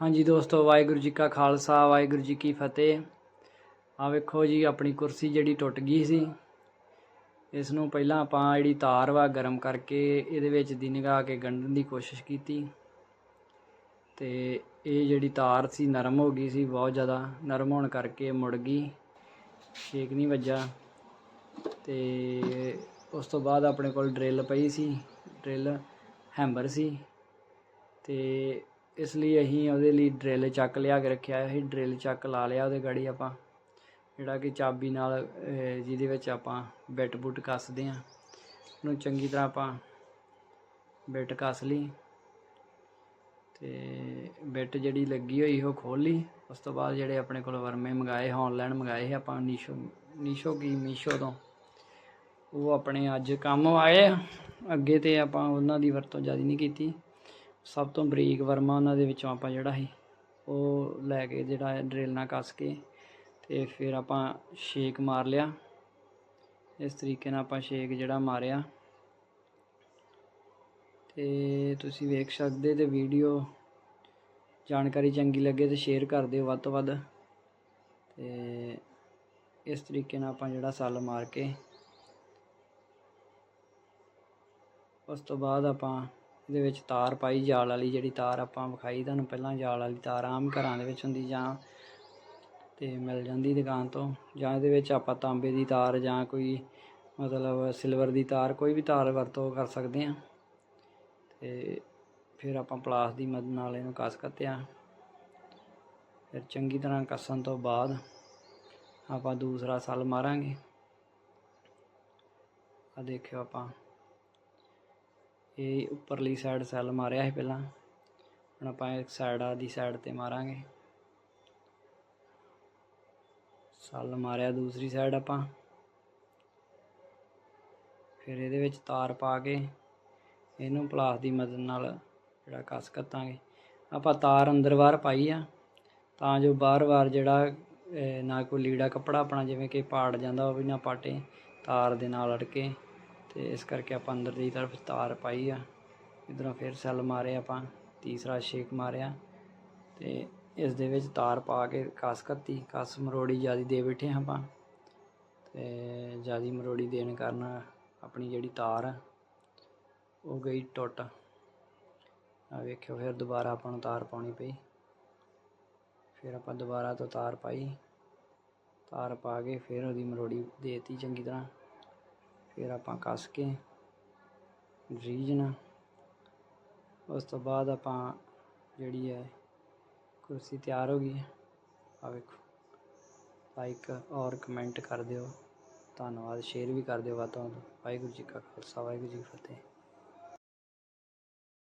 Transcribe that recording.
ਹਾਂਜੀ ਦੋਸਤੋ, ਵਾਹਿਗੁਰੂ ਜੀ ਕਾ ਖਾਲਸਾ, ਵਾਹਿਗੁਰੂ ਜੀ ਕੀ ਫਤਿਹ। ਆ ਵੇਖੋ ਜੀ, ਆਪਣੀ ਕੁਰਸੀ ਜਿਹੜੀ ਟੁੱਟ ਗਈ ਸੀ ਇਸ ਨੂੰ ਪਹਿਲਾਂ ਆਪਾਂ ਜਿਹੜੀ ਤਾਰ ਵਾ ਗਰਮ ਕਰਕੇ ਇਹਦੇ ਵਿੱਚ ਦੀ ਨਿਗਾਹ ਕੇ ਗੰਢਣ ਦੀ ਕੋਸ਼ਿਸ਼ ਕੀਤੀ। ਤੇ ਇਹ ਜਿਹੜੀ ਤਾਰ ਸੀ, ਨਰਮ ਹੋ ਗਈ ਸੀ, ਬਹੁਤ ਜ਼ਿਆਦਾ ਨਰਮ ਹੋਣ ਕਰਕੇ ਮੁੜ ਗਈ, ਛੇਕ ਨਹੀਂ ਵੱਜਾ ਤੇ ਉਸ ਤੋਂ ਬਾਅਦ ਆਪਣੇ ਕੋਲ ਡਰਿਲ ਪਈ ਸੀ, ਡਰਿਲ ਹੈਂਬਰ ਸੀ। ਤੇ ਇਸ ਲਈ ਅਸੀਂ ਉਹਦੇ ਲਈ ਡਰਿੱਲ ਚੱਕ ਲਿਆ ਕੇ ਰੱਖਿਆ ਸੀ। ਡਰਿੱਲ ਚੱਕ ਲਾ ਲਿਆ ਉਹਦੇ ਗਾੜੀ ਆਪਾਂ। ਜਿਹੜਾ ਕਿ ਚਾਬੀ ਨਾਲ ਜਿਹਦੇ ਵਿੱਚ ਆਪਾਂ ਬਿੱਟ ਬੁੱਟ ਕੱਸਦੇ ਆ ਉਹਨੂੰ ਚੰਗੀ ਤਰ੍ਹਾਂ ਆਪਾਂ ਬਿੱਟ ਕੱਸ ਲਈ। ਤੇ ਬਿੱਟ ਜਿਹੜੀ ਲੱਗੀ ਹੋਈ ਉਹ ਖੋਲ ਲਈ। ਉਸ ਤੋਂ ਬਾਅਦ ਜਿਹੜੇ ਆਪਣੇ ਕੋਲ ਵਰਮੇ ਮੰਗਾਏ ਆਨਲਾਈਨ ਮੰਗਾਏ ਸੀ ਆਪਾਂ ਨੀਸ਼ੋ ਨੀਸ਼ੋ ਕੀ, ਮੀਸ਼ੋ ਤੋਂ। ਉਹ ਆਪਣੇ ਅੱਜ ਕੰਮ ਆਏ ਅੱਗੇ ਤੇ ਆਪਾਂ ਉਹਨਾਂ ਦੀ ਵਰਤੋਂ ਜ਼ਿਆਦਾ ਨਹੀਂ ਕੀਤੀ। ਸਭ ਤੋਂ ਬਰੀਕ ਵਰਮਾ ਉਹਨਾਂ ਦੇ ਵਿੱਚੋਂ ਆਪਾਂ ਜਿਹੜਾ ਸੀ, ਉਹ ਲੈ ਕੇ ਜਿਹੜਾ ਡਰਿਲ ਨਾਲ ਕੱਸ ਕੇ ਤੇ ਫਿਰ ਆਪਾਂ ਸ਼ੇਕ ਮਾਰ ਲਿਆ। ਇਸ ਤਰੀਕੇ ਨਾਲ ਆਪਾਂ ਸ਼ੇਕ ਜਿਹੜਾ ਮਾਰਿਆ। ਤੇ ਤੁਸੀਂ ਵੇਖ ਸਕਦੇ ਤੇ ਵੀਡੀਓ, ਜਾਣਕਾਰੀ ਚੰਗੀ ਲੱਗੇ ਤੇ ਸ਼ੇਅਰ ਕਰ ਦਿਓ ਵੱਧ ਤੋਂ ਵੱਧ। ਤੇ ਇਸ ਤਰੀਕੇ ਨਾਲ ਆਪਾਂ ਜਿਹੜਾ ਸੱਲ ਮਾਰ ਕੇ, ਉਸ ਤੋਂ ਬਾਅਦ ਆਪਾਂ ਇਹਦੇ ਵਿੱਚ ਤਾਰ ਪਾਈ, ਜਾਲ ਵਾਲੀ ਜਿਹੜੀ ਤਾਰ ਆਪਾਂ ਵਿਖਾਈ, ਤੁਹਾਨੂੰ ਪਹਿਲਾਂ ਜਾਲ ਵਾਲੀ ਤਾਰ ਆਮ ਘਰਾਂ ਦੇ ਵਿੱਚ ਹੁੰਦੀ ਜਾਂ ਤੇ ਮਿਲ ਜਾਂਦੀ ਦੁਕਾਨ ਤੋਂ, ਜਾਂ ਇਹਦੇ ਵਿੱਚ ਆਪਾਂ ਤਾਂਬੇ ਦੀ ਤਾਰ ਜਾਂ ਕੋਈ ਮਤਲਬ ਸਿਲਵਰ ਦੀ ਤਾਰ, ਕੋਈ ਵੀ ਤਾਰ ਵਰਤੋਂ ਕਰ ਸਕਦੇ ਹਾਂ। ਤੇ ਫਿਰ ਆਪਾਂ ਪਲਾਸ ਦੀ ਮਦਦ ਨਾਲ ਇਹਨੂੰ ਕੱਸ ਕੱਤਿਆ। ਫਿਰ ਚੰਗੀ ਤਰ੍ਹਾਂ ਕੱਸਣ ਤੋਂ ਬਾਅਦ ਆਪਾਂ ਦੂਸਰਾ ਸੱਲ ਮਾਰਾਂਗੇ। ਆ ਦੇਖਿਓ ਆਪਾਂ। ਇਹ ਉੱਪਰਲੀ ਸਾਈਡ ਸੈੱਲ ਮਾਰਿਆ ਸੀ ਪਹਿਲਾਂ। ਹੁਣ ਆਪਾਂ ਇੱਕ ਸਾਈਡ ਆ ਦੀ ਸਾਈਡ ਤੇ ਮਾਰਾਂਗੇ। ਸੈੱਲ ਮਾਰਿਆ ਦੂਸਰੀ ਸਾਈਡ ਆਪਾਂ। ਫਿਰ ਇਹਦੇ ਵਿੱਚ ਤਾਰ ਪਾ ਕੇ ਇਹਨੂੰ ਪਲਾਸ ਦੀ ਮਦਦ ਨਾਲ ਜਿਹੜਾ ਕਸ ਕੱਤਾਂਗੇ। ਆਪਾਂ ਤਾਰ ਅੰਦਰ ਬਾਹਰ ਪਾਈ ਆ, ਤਾਂ ਜੋ ਬਾਰ-ਬਾਰ ਜਿਹੜਾ ਨਾ ਕੋਈ ਲੀੜਾ ਕੱਪੜਾ ਆਪਣਾ ਜਿਵੇਂ ਕਿ ਪਾੜ ਜਾਂਦਾ ਉਹ ਵੀ ਨਾ ਪਾਟੇ, ਤਾਰ ਦੇ ਨਾਲ ਅੜਕੇ। ਤੇ ਇਸ ਕਰਕੇ ਆਪਾਂ ਅੰਦਰ ਦੀ ਤਰਫ ਤਾਰ ਪਾਈ ਆ। ਇਧਰੋਂ ਫਿਰ ਸੈੱਲ ਮਾਰੇ ਆਪਾਂ, ਤੀਸਰਾ ਛੇਕ ਮਾਰਿਆ ਤੇ ਇਸ ਦੇ ਵਿੱਚ ਤਾਰ ਪਾ ਕੇ ਕਸ ਕੱਤੀ। ਕਸ ਮਰੋੜੀ ਜਿਆਦੀ ਦੇ ਬੈਠੇ ਹਾਂ ਆਪਾਂ ਤੇ ਜਿਆਦੀ ਮਰੋੜੀ ਦੇਣ ਕਾਰਨ ਆਪਣੀ ਜਿਹੜੀ ਤਾਰ ਆ, ਉਹ ਗਈ ਟੁੱਟ। ਆ ਵੇਖਿਓ ਫਿਰ ਦੁਬਾਰਾ ਆਪਾਂ ਨੂੰ ਤਾਰ ਪਾਉਣੀ ਪਈ। ਫਿਰ ਆਪਾਂ ਦੁਬਾਰਾ ਤੋਂ ਤਾਰ ਪਾਈ। ਤਾਰ ਪਾ ਕੇ ਫਿਰ ਉਹਦੀ ਮਰੋੜੀ ਦੇਤੀ ਚੰਗੀ ਤਰ੍ਹਾਂ। ਫਿਰ ਆਪਾਂ ਕੱਸ ਕੇ ਰੀਜਨ ਉਸ ਤੋਂ ਬਾਅਦ ਆਪਾਂ ਜਿਹੜੀ ਹੈ ਕੁਰਸੀ ਤਿਆਰ ਹੋ ਗਈ ਹੈ। ਆ ਵੇਖੋ। ਲਾਈਕ ਔਰ ਕਮੈਂਟ ਕਰ ਦਿਓ। ਧੰਨਵਾਦ। ਸ਼ੇਅਰ ਵੀ ਕਰ ਦਿਓ ਵੱਧ ਵਾਹਿਗੁਰੂ ਜੀ ਕਾ ਖਾਲਸਾ, ਵਾਹਿਗੁਰੂ ਜੀ ਕੀ ਫਤਿਹ।